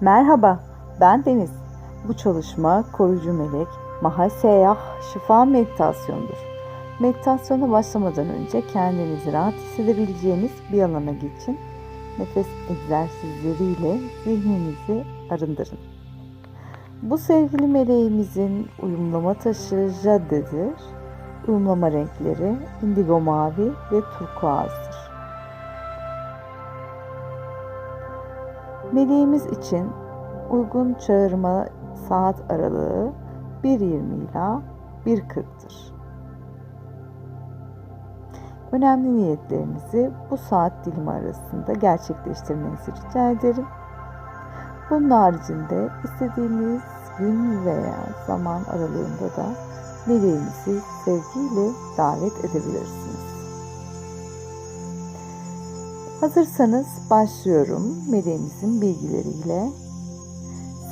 Merhaba, ben Deniz. Bu çalışma koruyucu melek, mahal seyyah, şifa meditasyonudur. Meditasyona başlamadan önce kendinizi rahat hissedebileceğiniz bir alana geçin. Nefes egzersizleriyle zihninizi arındırın. Bu sevgili meleğimizin uyumlama taşı jaddedir. Uyumlama renkleri indigo mavi ve turkuazdır. Meleğimiz için uygun çağırma saat aralığı 1.20 ila 1.40'tır. Önemli niyetlerinizi bu saat dilimi arasında gerçekleştirmenizi rica ederim. Bunun haricinde istediğiniz gün veya zaman aralığında da meleğimizi sevgiyle davet edebilirsiniz. Hazırsanız başlıyorum meleğimizin bilgileriyle.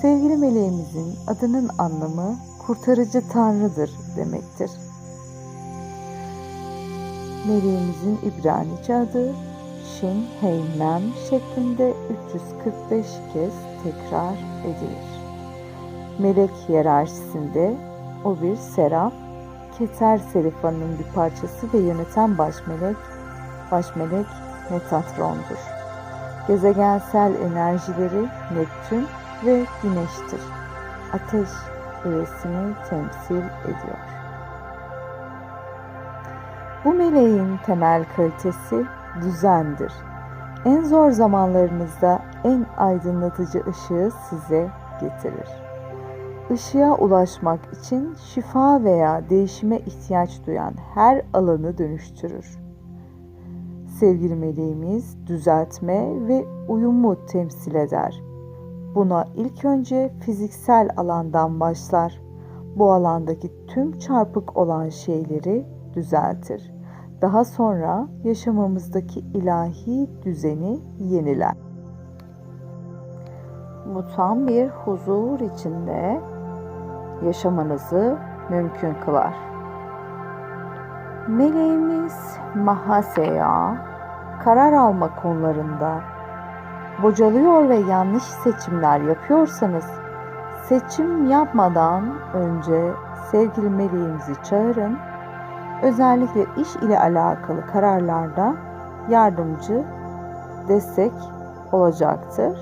Sevgili meleğimizin adının anlamı kurtarıcı tanrıdır demektir. Meleğimizin İbranice adı Shin Hey şeklinde 345 kez tekrar edilir. Melek hiyerarşisinde o bir seraf, Keter Serifa'nın bir parçası ve yöneten baş melek, baş melek Metatron'dur. Gezegensel enerjileri Neptün ve Güneş'tir. Ateş öğesini temsil ediyor. Bu meleğin temel kalitesi düzendir. En zor zamanlarınızda en aydınlatıcı ışığı size getirir. Işığa ulaşmak için şifa veya değişime ihtiyaç duyan her alanı dönüştürür. Sevgili meleğimiz düzeltme ve uyumu temsil eder. Buna ilk önce fiziksel alandan başlar. Bu alandaki tüm çarpık olan şeyleri düzeltir. Daha sonra yaşamımızdaki ilahi düzeni yeniler. Bu tam bir huzur içinde yaşamanızı mümkün kılar. Meleğimiz Mahaseya karar alma konularında bocalıyor ve yanlış seçimler yapıyorsanız seçim yapmadan önce sevgili meleğimizi çağırın. Özellikle iş ile alakalı kararlarda yardımcı, destek olacaktır.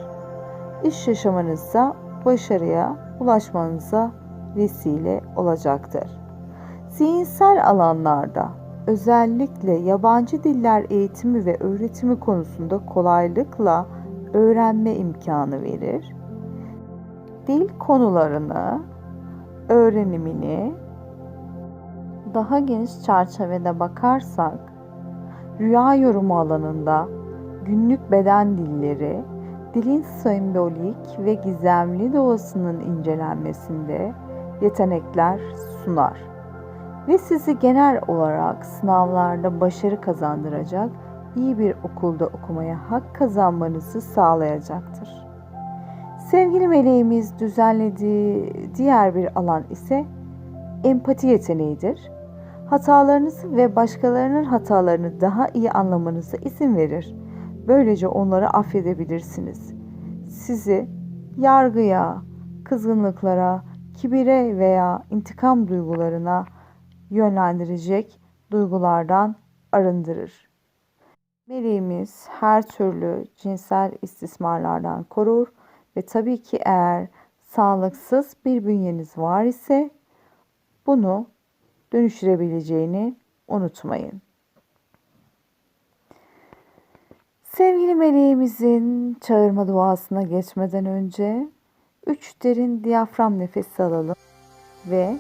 İş yaşamınızda başarıya ulaşmanıza vesile olacaktır. Zihinsel alanlarda özellikle yabancı diller eğitimi ve öğretimi konusunda kolaylıkla öğrenme imkanı verir. Dil konularını, öğrenimini daha geniş çerçevede bakarsak rüya yorumu alanında günlük beden dilleri, dilin sembolik ve gizemli doğasının incelenmesinde yetenekler sunar ve sizi genel olarak sınavlarda başarı kazandıracak iyi bir okulda okumaya hak kazanmanızı sağlayacaktır. Sevgili meleğimiz düzenlediği diğer bir alan ise empati yeteneğidir. Hatalarınızı ve başkalarının hatalarını daha iyi anlamanıza izin verir. Böylece onları affedebilirsiniz. Sizi yargıya, kızgınlıklara, kibire veya intikam duygularına yönlendirecek duygulardan arındırır. Meleğimiz her türlü cinsel istismarlardan korur ve tabii ki eğer sağlıksız bir bünyeniz var ise bunu dönüştürebileceğini unutmayın. Sevgili meleğimizin çağırma duasına geçmeden önce üç derin diyafram nefesi alalım ve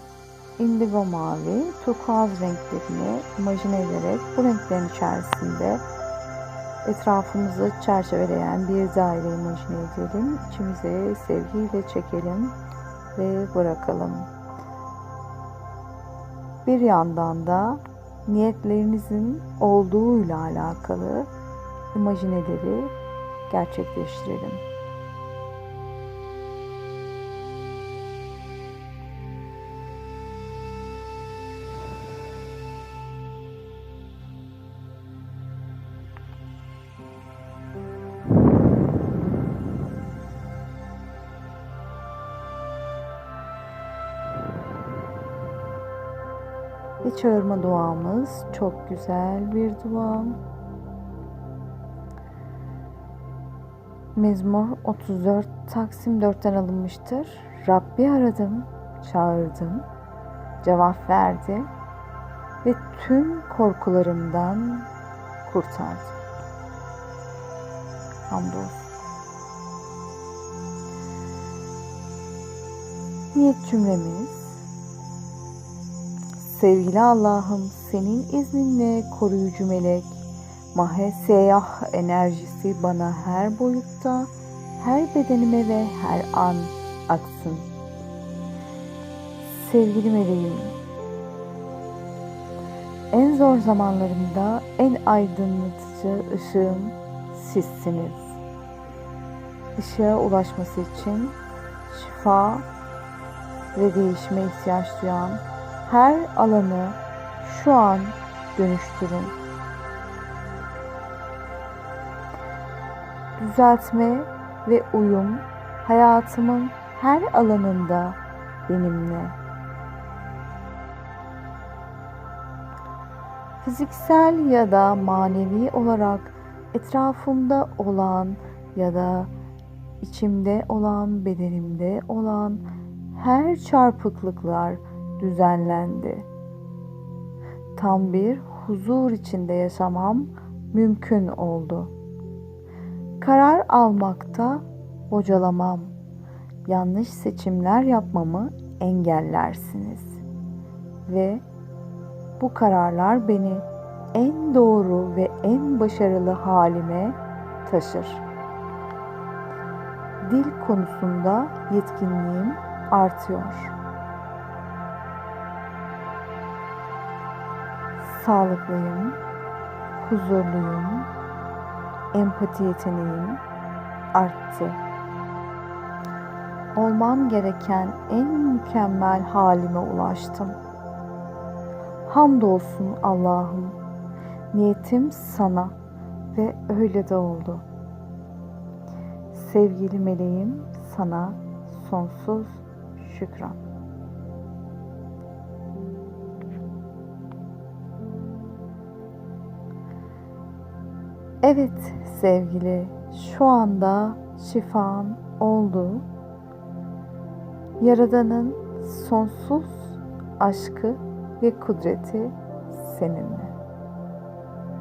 indigo mavi, turkuaz renklerini imajine ederek bu renklerin içerisinde etrafımızı çerçeveleyen bir daire imajine edelim. İçimize sevgiyle çekelim ve bırakalım. Bir yandan da niyetlerinizin olduğuyla alakalı imajineleri gerçekleştirelim. Ve çağırma duamız çok güzel bir dua. Mezmur 34 Taksim 4'ten alınmıştır. Rabbi aradım, çağırdım, cevap verdi ve tüm korkularımdan kurtardı. Hamdolsun. Niyet cümlemiz Sevgili Allah'ım senin izninle koruyucu melek, mahe seyyah enerjisi bana her boyutta, her bedenime ve her an aksın. Sevgili meleğim, en zor zamanlarımda en aydınlatıcı ışığım sizsiniz. Işığa ulaşması için şifa ve değişime ihtiyaç duyan her alanı şu an dönüştürün. Düzeltme ve uyum hayatımın her alanında benimle. Fiziksel ya da manevi olarak etrafımda olan ya da içimde olan, bedenimde olan her çarpıklıklar düzenlendi. Tam bir huzur içinde yaşamam mümkün oldu. Karar almakta bocalamam, yanlış seçimler yapmamı engellersiniz. Ve bu kararlar beni en doğru ve en başarılı halime taşır. Dil konusunda yetkinliğim artıyor. Sağlıklıyım, huzurluyum, empati yeteneğim arttı. Olmam gereken en mükemmel halime ulaştım. Hamdolsun Allah'ım. Niyetim sana ve öyle de oldu. Sevgili meleğim sana sonsuz şükran. Evet sevgili, şu anda şifan oldu. Yaradan'ın sonsuz aşkı ve kudreti seninle.